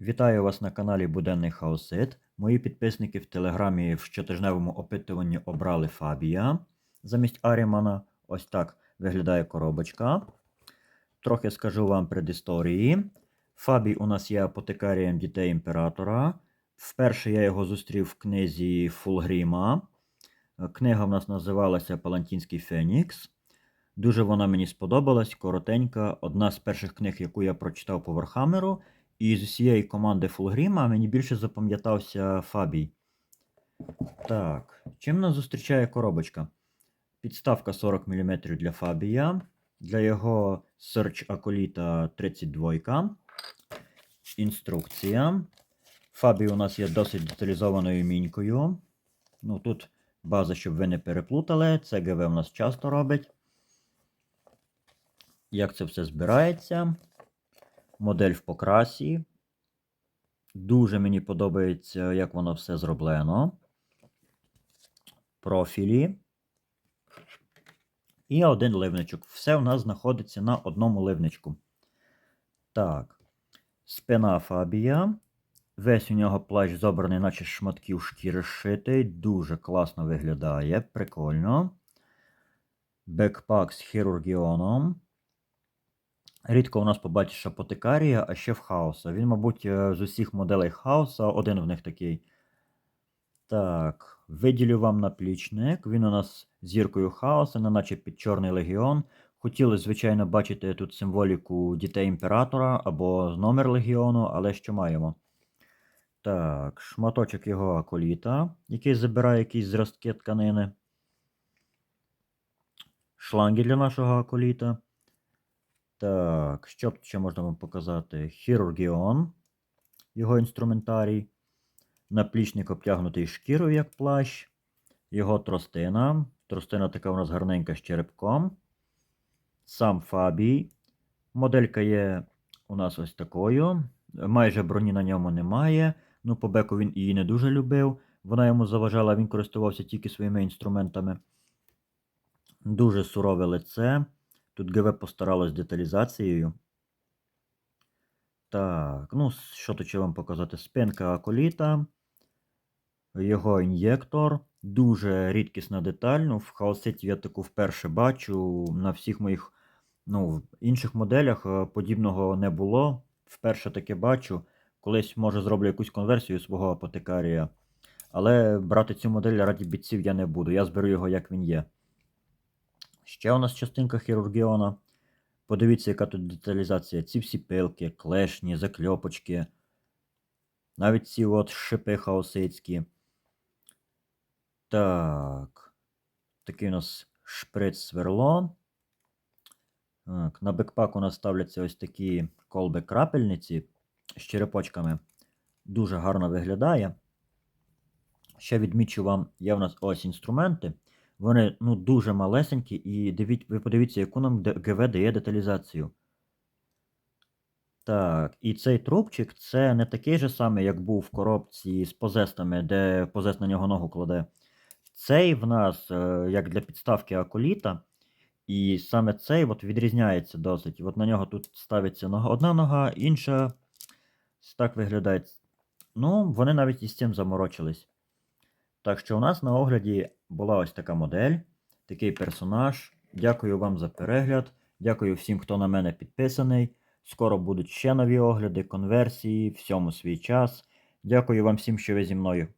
Вітаю вас на каналі Буденний Хаосит. Мої підписники в Телеграмі в щотижневому опитуванні обрали Фабія замість Арімана. Ось так виглядає коробочка. Трохи скажу вам предісторії. Фабій у нас є апотекарієм дітей імператора. Вперше я його зустрів в книзі Фулгріма. Книга в нас називалася Палантінський Фенікс. Дуже вона мені сподобалась, коротенька. Одна з перших книг, яку я прочитав по Вархамеру. І з усієї команди Фулгріма мені більше запам'ятався Фабій. Так, чим нас зустрічає коробочка? Підставка 40 мм для Фабія. Для його Search Acolyta 32. Інструкція. Фабій у нас є досить деталізованою мінькою. Ну, тут база, щоб ви не переплутали. Це ГВ у нас часто робить. Як це все збирається? Модель в покрасі. Дуже мені подобається, як воно все зроблено. Профілі. І один ливничок. Все у нас знаходиться на одному ливничку. Так. Спина Фабія. Весь у нього плащ зобраний, наче шматків шкіри шитий. Дуже класно виглядає. Прикольно. Бекпак з хірургіоном. Рідко у нас побачиш апотекарія, а ще в хаоса. Він, мабуть, е, з усіх моделей хаоса, один в них такий. Так, виділю вам наплічник. Він у нас зіркою хаоса, неначе під Чорний Легіон. Хотіли, звичайно, бачити тут символіку дітей імператора або номер легіону, але що маємо? Так, шматочок його аколіта, який забирає якісь зростки тканини. Шланги для нашого аколіта. Так, що ще можна вам показати? Хірургіон, його інструментарій. Наплічник обтягнутий шкірою, як плащ. Його тростина. Тростина така у нас гарненька з черепком. Сам Фабій. Моделька є у нас ось такою. Майже броні на ньому немає. Ну, по беку він її не дуже любив. Вона йому заважала, він користувався тільки своїми інструментами. Дуже сурове лице. Тут ГВ постаралось деталізацією. Так, ну, що ще вам показати? Спинка аколіта, його ін'єктор. Дуже рідкісна деталь. Ну, в хаоситі я таку вперше бачу. На всіх моїх ну, в інших моделях е, подібного не було. Вперше таке бачу. Колись, може, зроблю якусь конверсію свого апотекарія. Але брати цю модель раді бійців я не буду. Я зберу його, як він є. Ще у нас частинка хірургіона. Подивіться, яка тут деталізація. Ці всі пилки, клешні, закльопочки. Навіть ці от шипи хаосицькі. Так. Такий у нас шприц сверло. Так, На бекпак у нас ставляться ось такі колби крапельниці з черепочками. Дуже гарно виглядає. Ще відмічу вам, є в нас ось інструменти. Вони ну, дуже малесенькі, і дивіть, ви подивіться, яку нам ГВ дає деталізацію. Так, і цей трубчик це не такий же самий, як був в коробці з позестами, де позест на нього ногу кладе. Цей в нас, е, як для підставки акуліта, і саме цей от відрізняється досить. От на нього тут ставиться одна нога, інша. Так виглядає. Ну, вони навіть із цим заморочились. Так що у нас на огляді була ось така модель, такий персонаж. Дякую вам за перегляд. Дякую всім, хто на мене підписаний. Скоро будуть ще нові огляди, конверсії, всьому свій час. Дякую вам всім, що ви зі мною.